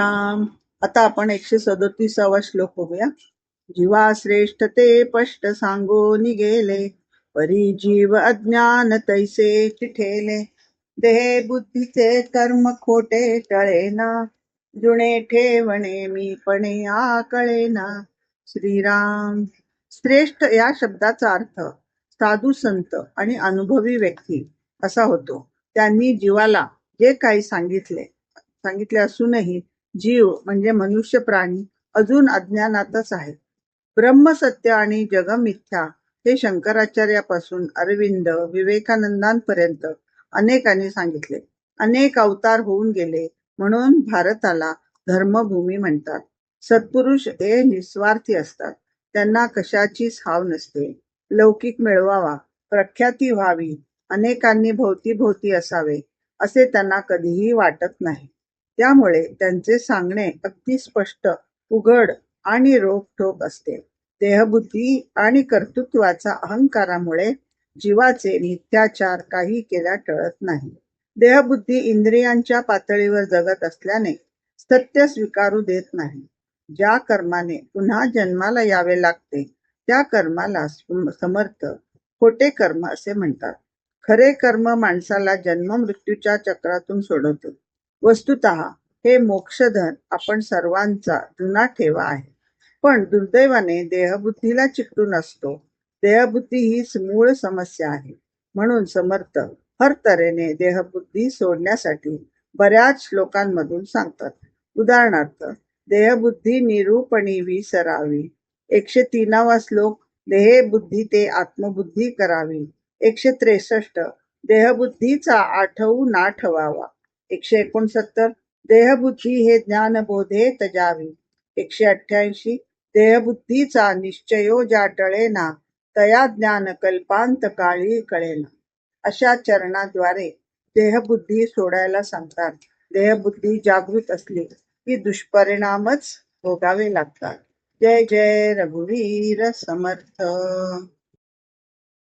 राम आता आपण एकशे सदोतीसावा श्लोक बघूया. जीवा श्रेष्ठ ते स्पष्ट सांगो निघेले. परी जीव अज्ञान तैसे चिठेले. देह बुद्धीचे कर्म खोटे टळेना. जुणे ठेवणे मी पणे आकळेना. श्रीराम. श्रेष्ठ या शब्दाचा अर्थ साधू संत आणि अनुभवी व्यक्ती असा होतो. त्यांनी जीवाला जे काही सांगितले सांगितले असूनही जीव म्हणजे मनुष्य प्राणी अजून अज्ञानातच आहे ब्रह्मसत्य आणि जगमिथ्या हे शंकराचार्यापासून अरविंद विवेकानंदांपर्यंत अनेकांनी सांगितले. अनेक अवतार होऊन गेले म्हणून भारताला धर्मभूमी म्हणतात. सत्पुरुष हे निस्वार्थी असतात. त्यांना कशाचीच हाव नसते. लौकिक मिळवावा प्रख्याती व्हावी अनेकांनी भोवती असावे असे त्यांना कधीही वाटत नाही. त्यामुळे त्यांचे सांगणे अगदी स्पष्ट उघड आणि रोखठोक असते. देहबुद्धी आणि कर्तृत्वाचा अहंकारामुळे जीवाचे मिथ्याचार काही केला टळत नाही. देहबुद्धी इंद्रियांच्या पातळीवर जगत असल्याने सत्य स्वीकारू देत नाही. ज्या कर्माने पुन्हा जन्माला यावे लागते त्या कर्माला समर्थ खोटे कर्म असे म्हणतात. खरे कर्म माणसाला जन्म मृत्यूच्या चक्रातून सोडवतो. वस्तुत हे मोक्षधन आपण सर्वांचा जुना ठेवा आहे. पण दुर्दैवाने देहबुद्धीला चिकटून असतो देहबुद्धी हीच मूळ समस्या आहे. म्हणून समर्थ हर तऱ्हेने देहबुद्धी सोडण्यासाठी बऱ्याच श्लोकांमधून सांगतात. उदाहरणार्थ देहबुद्धी निरूपणी विसरावी एकशे तीनावा श्लोक देहबुद्धी ते आत्मबुद्धी करावी. एकशे त्रेसष्ट देहबुद्धीचा आठवू ना ठवावा. एकशे एकोणसत्तर देहबुद्धी हे ज्ञानबोधे तजावी. एकशे अठ्ठ्याऐंशी देहबुद्धीचा निश्चयो ज्या टळेना तया ज्ञान कल्पांत काळी कळेना. अशा चरणाद्वारे देहबुद्धी सोडायला सांगतात. देहबुद्धी जागृत असली की दुष्परिणामच भोगावे लागतात. जय जय रघुवीर समर्थ.